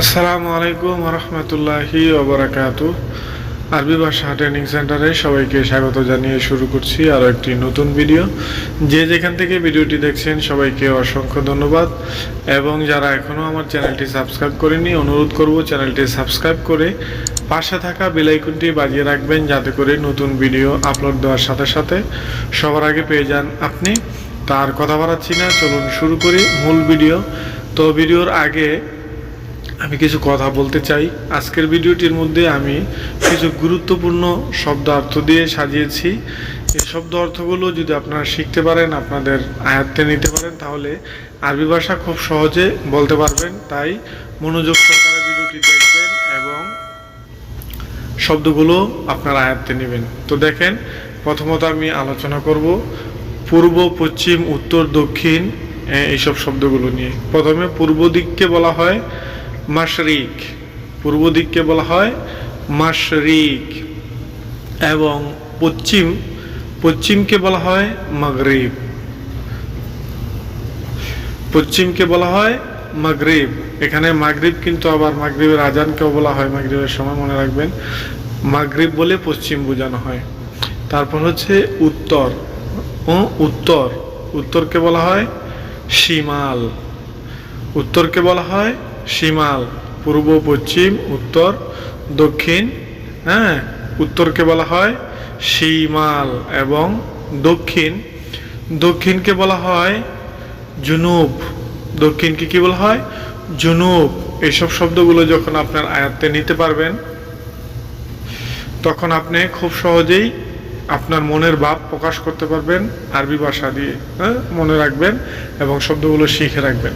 আসসালামু আলাইকুম রহমতুল্লাহি ওবরাকাত আরবি ভাষা ট্রেনিং সেন্টারে সবাইকে স্বাগত জানিয়ে শুরু করছি আরও একটি নতুন ভিডিও যে যেখান থেকে ভিডিওটি দেখছেন সবাইকে অসংখ্য ধন্যবাদ। এবং যারা এখনও আমার চ্যানেলটি সাবস্ক্রাইব করেনি অনুরোধ করব চ্যানেলটি সাবস্ক্রাইব করে পাশে থাকা বেলাইকনটি বাজিয়ে রাখবেন যাতে করে নতুন ভিডিও আপলোড দেওয়ার সাথে সাথে সবার আগে পেয়ে যান আপনি। তার কথা বাড়াচ্ছি না, চলুন শুরু করি মূল ভিডিও তো ভিডিওর আগে আমি কিছু কথা বলতে চাই। আজকের ভিডিওটির মধ্যে আমি কিছু গুরুত্বপূর্ণ শব্দ অর্থ দিয়ে সাজিয়েছি। এই শব্দ অর্থগুলো যদি আপনারা শিখতে পারেন, আপনাদের আয়ত্তে নিতে পারেন, তাহলে আরবি ভাষা খুব সহজে বলতে পারবেন। তাই মনোযোগ সহকারে ভিডিওটি দেখবেন এবং শব্দগুলো আপনার আয়ত্তে নেবেন। তো দেখেন, প্রথমত আমি আলোচনা করব পূর্ব, পশ্চিম, উত্তর, দক্ষিণ এইসব শব্দগুলো নিয়ে। প্রথমে পূর্ব দিককে বলা হয় মাশরিক, পূর্ব দিককে বলা হয় মাশরিক এবং পশ্চিম, পশ্চিমকে বলা হয় মাগরিব। পশ্চিমকে বলা হয় মাগরিব। এখানে মাগরিব কিন্তু আবার মাগরিবের আজানকেও বলা হয়, মাগরিবের সময় মনে রাখবেন। মাগরিব বলে পশ্চিম বোঝানো হয়। তারপর হচ্ছে উত্তর। ও, উত্তর। উত্তরকে বলা হয় শিমাল উত্তরকে বলা হয় শিমাল পূর্ব, পশ্চিম, উত্তর, দক্ষিণ হ্যাঁ উত্তরকে বলা হয় সীমাল এবং দক্ষিণ। দক্ষিণকে বলা হয় জুনুব। দক্ষিণকে কি বলা হয়? জুনুব। এইসব শব্দগুলো যখন আপনার আয়ত্তে নিতে পারবেন, তখন আপনি খুব সহজেই আপনার মনের ভাব প্রকাশ করতে পারবেন আরবি ভাষা দিয়ে হ্যাঁ মনে রাখবেন এবং শব্দগুলো শিখে রাখবেন।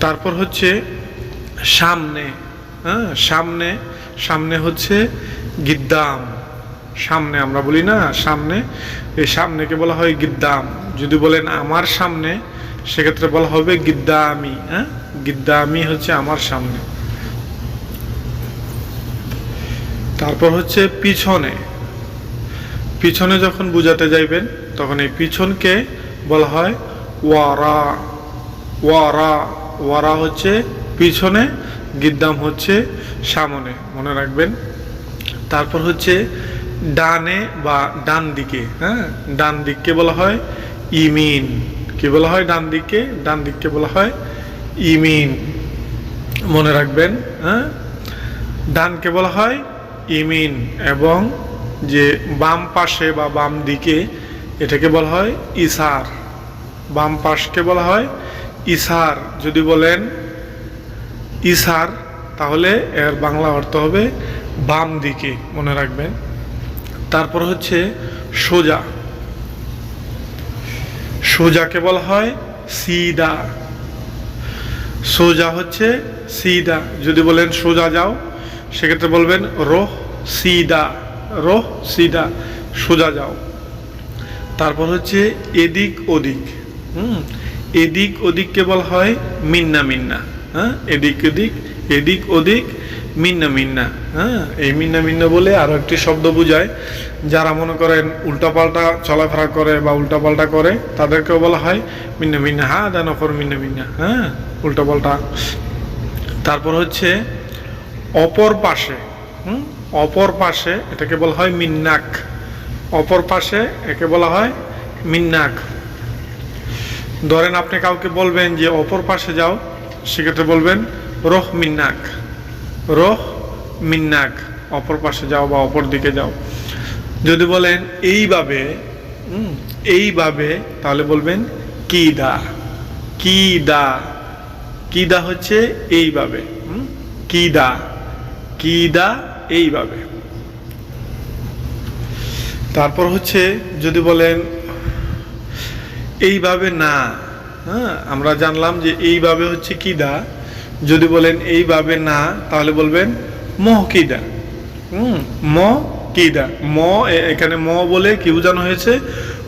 তারপর হচ্ছে সামনে হ্যাঁ সামনে সামনে হচ্ছে গিদ্দাম। সামনে আমরা বলি না, সামনে। এই সামনেকে বলা হয় গিদ্দাম। যদি বলেন আমার সামনে, সেক্ষেত্রে বলা হবে গিদ্দামি হ্যাঁ? গিদ্দামি হচ্ছে আমার সামনে। তারপর হচ্ছে পিছনে। পিছনে যখন বুঝাতে যাইবেন, তখন এই পিছনকে বলা হয় ওয়ারা। ওয়ারা ওয়ারা হচ্ছে পিছনে গিদ্দাম হচ্ছে সামনে, মনে রাখবেন। তারপর হচ্ছে ডানে বা ডান দিকে হ্যাঁ? ডান দিককে বলা হয় ইমিন। কি বলা হয় ডান দিককে? ডান দিককে বলা হয় ইমিন। মনে রাখবেন হ্যাঁ? ডানকে বলা হয় ইমিন এবং যে বাম পাশে বা বাম দিকে এটাকে বলা হয় ইসার। বাম পাশকে বলা হয় ইসার। যদি বলেন ইসার তাহলে এর বাংলা অর্থ হবে বাম দিকে, মনে রাখবেন। তারপর হচ্ছে সোজা। সোজাকে বলা হয় সিদা। সোজা হচ্ছে সিদা। যদি বলেন সোজা যাও, সেক্ষেত্রে বলবেন রোহ সিদা রোহ সিদা, সোজা যাও। তারপর হচ্ছে এদিক ওদিক। হুম, এদিক ওদিককে বলা হয় মিন্না মিন্না। হ্যাঁ? এদিক ওদিক এদিক ওদিক, মিন্না মিন্না হ্যাঁ? এই মিন্না মিন্না বলে আরও একটি শব্দ বোঝায়। যারা মনে করেন উল্টাপাল্টা চলাফেরা করে বা উল্টাপাল্টা করে, তাদেরকেও বলা হয় মিন্না মিন্না হ্যাঁ দানফর মিন্না মিন্না হ্যাঁ? উল্টাপাল্টা। তারপর হচ্ছে অপর পাশে, হুম? অপর পাশে এটাকে বলা হয় মিন্নাক। অপর পাশে একে বলা হয় মিন্নাক। ধরেন আপনি কাউকে বলবেন যে, অপর পাশে যাও। সেক্ষেত্রে বলবেন, রোহ মিন্নাক। রোহ মিন্নাক, অপর পাশে যাও বা অপর দিকে যাও। যদি বলেন, এইভাবে এইভাবে, তাহলে বলবেন কি দা কি দা কি দা হচ্ছে এইভাবে কি দা কি দা এইভাবে। তারপর হচ্ছে, যদি বলেন, এইভাবে না। হ্যাঁ আমরা জানলাম যে এইভাবে হচ্ছে কিদা যদি বলেন এইভাবে না, তাহলে বলবেন মহ কিদা হুম, ম কিদা ম এখানে ম বলে কি বোঝানো হয়েছে?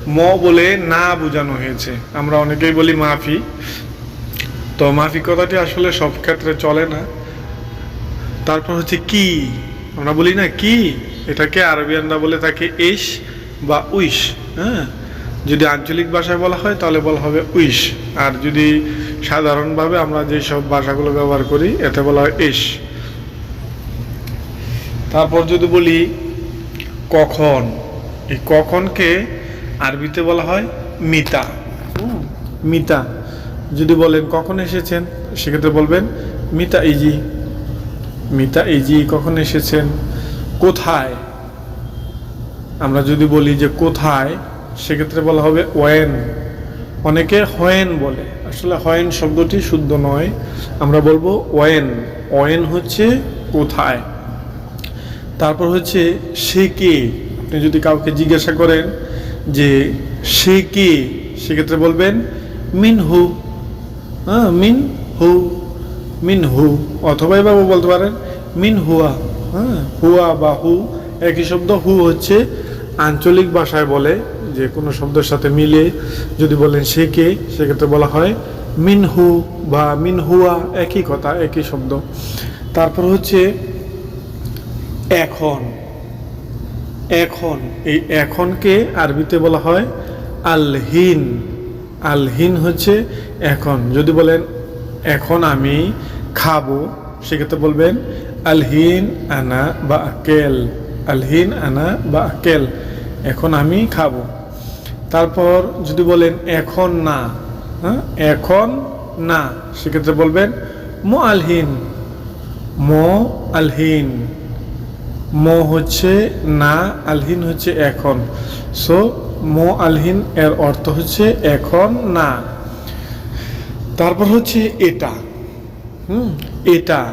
ম বলে না বোঝানো হয়েছে। আমরা অনেকেই বলি মাফি। তো মাফি কথাটি আসলে সব ক্ষেত্রে চলে না। তারপর হচ্ছে কি? আমরা বলি না কি? এটাকে আরবিয়ানরা বলে থাকে ইস বা উইশ। হ্যাঁ যদি আঞ্চলিক ভাষায় বলা হয়, তাহলে বলা হবে উইশ। আর যদি সাধারণভাবে আমরা যেসব ভাষাগুলো ব্যবহার করি, এতে বলা হয় এস তারপর যদি বলি কখন, এই কখনকে আরবিতে বলা হয় মিতা। মিতা। যদি বলেন কখন এসেছেন, সেক্ষেত্রে বলবেন মিতা ইজি। মিতা ইজি, কখন এসেছেন? কোথায়? আমরা যদি বলি যে কোথায়, সেক্ষেত্রে বলা হবে ওয়েন। অনেকে হয়েন বলে। আসলে হয়েন শব্দটি শুদ্ধ নয়। আমরা বলব ওয়েন। ওয়েন হচ্ছে কোথায়? তারপর হচ্ছে সে কে? আপনি যদি কাউকে জিজ্ঞাসা করেন যে সে কে, সেক্ষেত্রে বলবেন মিন হু। হ্যাঁ মিন হু মিন হু। অথবা এভাবে বলতে পারেন, মিন হুয়া। হ্যাঁ হুয়া বা হু। একই শব্দ হু হচ্ছে আঞ্চলিক ভাষায় বলে। যে কোনো শব্দের সাথে মিলে যদি বলেন সে কে, সেক্ষেত্রে বলা হয় মিন হু বা মিন হুয়া একই কথা, একই শব্দ। তারপর হচ্ছে এখন। এখন, এই এখনকে আরবিতে বলা হয় আলহিন। আলহিন হচ্ছে এখন। যদি বলেন এখন আমি খাব, সেক্ষেত্রে বলবেন আলহিন আনা বা আকেল। আলহিন আনা বা আকেল। এখন আমি খাব। তারপর যদি বলেন এখন না হ্যাঁ? এখন না, সেক্ষেত্রে বলবেন মো আলহীন মো আলহীন মো হচ্ছে না, আলহীন হচ্ছে এখন। সো মো আলহীন এর অর্থ হচ্ছে এখন না। তারপর হচ্ছে এটা। হুম? এটা।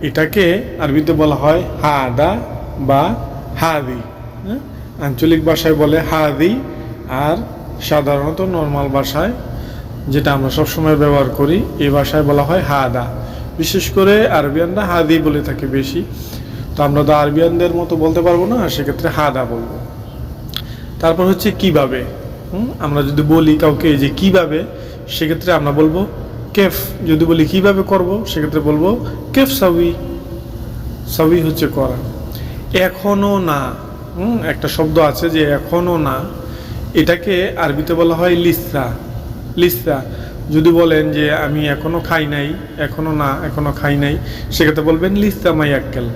এটাকে আরবিতে বলা হয় হাদা বা হাদি। হ্যাঁ? আঞ্চলিক ভাষায় বলে হাদি। আর সাধারণত নর্মাল ভাষায় যেটা আমরা সবসময় ব্যবহার করি, এই ভাষায় বলা হয় হাদা। বিশেষ করে আরবিয়ানরা হাদি বলে থাকে বেশি। তো আমরা তো আরবিয়ানদের মতো বলতে পারব না, সেক্ষেত্রে হাদা বলব। তারপর হচ্ছে কীভাবে? আমরা যদি বলি কাউকে যে কীভাবে, সেক্ষেত্রে আমরা বলব কেফ। যদি বলি কীভাবে করব, সেক্ষেত্রে বলব কেফ সাউই সাউই হচ্ছে করা। এখনও না। একটা শব্দ আছে যে এখনও না। এটাকে আরবিতে বলা হয় লিসা লিসা যদি বলেন যে আমি এখনও খাই নাই, এখনও না, এখনও খাই নাই, সেক্ষেত্রে বলবেন লিসা মাইয়াক্কেল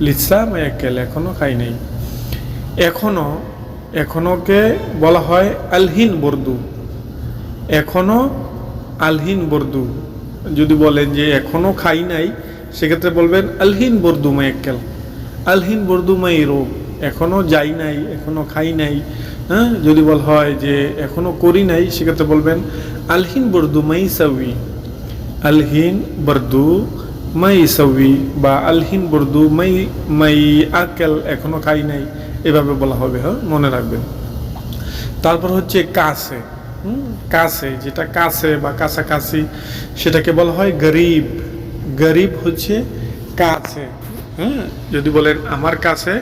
লিসা মাইয়াক্কেল এখনও খাই নাই। এখনও, এখনোকে বলা হয় আলহিন বর্দু। এখনও আলহিন বর্দু। যদি বলেন যে এখনও খাই নাই, সেক্ষেত্রে বলবেন আলহিন বর্দু মাইয়াক্কেল আলহিন বর্দু মাই রোগ এখনও যাই নাই, এখনও খাই নাই হ্যাঁ? যদি বল হয় যে এখনও করি নাই, সেক্ষেত্রে বলবেন, আলহিন বর্দু মাই সাউই আলহিন বর্দু মাই সাউই বা আলহিন বর্দু মাই মাই আকেল এখনও খাই নাই, এভাবে বলা হবে হ্যাঁ? মনে রাখবেন। তারপর হচ্ছে কাছে কাছে, যেটা কাছে বা কাছাকাছি, সেটাকে বলা হয় গরিব। গরিব হচ্ছে কাছে। হ্যাঁ যদি বলেন আমার কাছে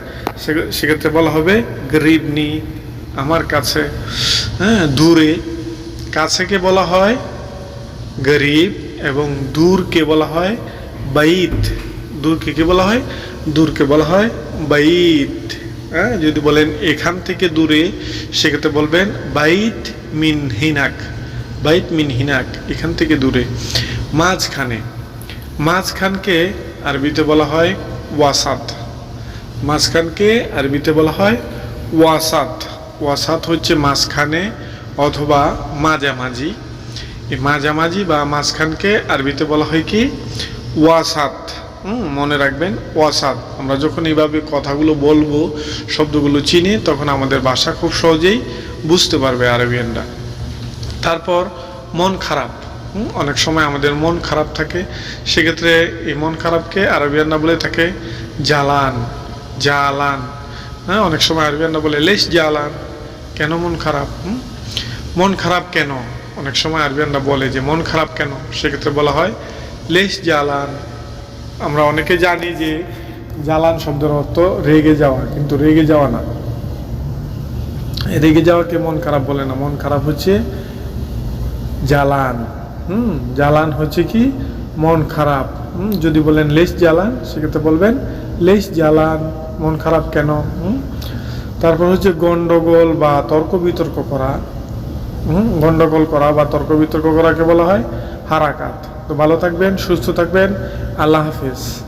সেক্ষেত্রে বলা হবে গরিব নি, আমার কাছে হ্যাঁ দূরে। কাছেকে বলা হয়? গরিব এবং দূরকে বলা হয়? বাইত। দূরকে কি বলা হয়? দূরকে বলা হয়? বাইত। হ্যাঁ যদি বলেন এখান থেকে দূরে, সেক্ষেত্রে বলবেন বাইত মিন হিনাক। বাইত মিন হিনাক, এখান থেকে দূরে। মাঝখানে। মাঝখানকে আরবিতে বলা হয় ওয়াসাত। মাঝখানকে আরবিতে বলা হয় ওয়াসাত। ওয়াসাত হচ্ছে মাঝখানে অথবা মাঝামাঝি। এই মাঝামাঝি বা মাঝখানকে আরবিতে বলা হয় কি? ওয়াসাত। মনে রাখবেন, ওয়াসাত। আমরা যখন এইভাবে কথাগুলো বলব, শব্দগুলো চিনি, তখন আমাদের ভাষা খুব সহজেই বুঝতে পারবে আরবিয়ানরা। তারপর মন খারাপ। অনেক সময় আমাদের মন খারাপ থাকে। সেক্ষেত্রে এই মন খারাপকে আরবিয়ানরা বলে থাকে জালান জালান হ্যাঁ অনেক সময় আরবিয়ানরা বলে লেশ জালান কেন মন খারাপ? মন খারাপ কেন? অনেক সময় আরবিয়ানরা বলে যে মন খারাপ কেন? সেক্ষেত্রে বলা হয় লেশ জালান আমরা অনেকে জানি যে জালান শব্দের অর্থ রেগে যাওয়া, কিন্তু রেগে যাওয়া না। রেগে যাওয়াকে মন খারাপ বলে না। মন খারাপ হচ্ছে জ্বালান। হুম, জ্বালান হচ্ছে কি? মন খারাপ। যদি বলেন লেস জ্বালান, সেক্ষেত্রে বলবেন লেস জ্বালান, মন খারাপ কেন? তারপর হচ্ছে গন্ডগোল বা তর্ক বিতর্ক করা। হুম, গন্ডগোল করা বা তর্ক বিতর্ক করাকে বলা হয় হারাকাত। তো ভালো থাকবেন, সুস্থ থাকবেন, আল্লাহ হাফিজ।